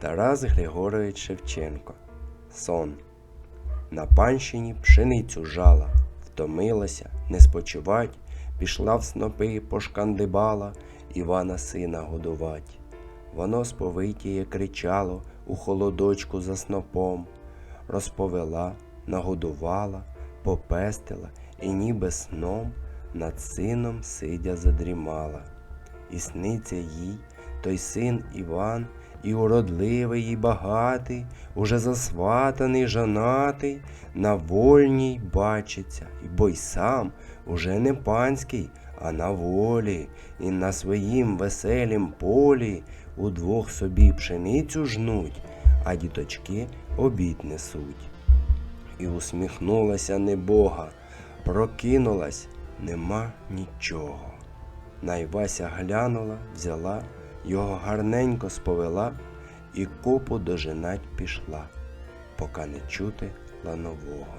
Тарас Григорович Шевченко. Сон. На панщині пшеницю жала, втомилася, не спочивать, пішла в снопи, пошкандибала, Івана сина годувать. Воно сповитіє кричало у холодочку за снопом, розповела, нагодувала, попестила і ніби сном над сином сидя задрімала. І сниться їй той син Іван, і уродливий, і багатий, уже засватаний, жанатий, на вольній бачиться, бо й сам уже не панський, а на волі, і на своїм веселім полі удвох собі пшеницю жнуть, а діточки обід несуть. І усміхнулася небога, прокинулась, нема нічого. Найвася глянула, взяла, його гарненько сповела і копу дожинать пішла, поки не чути ланового.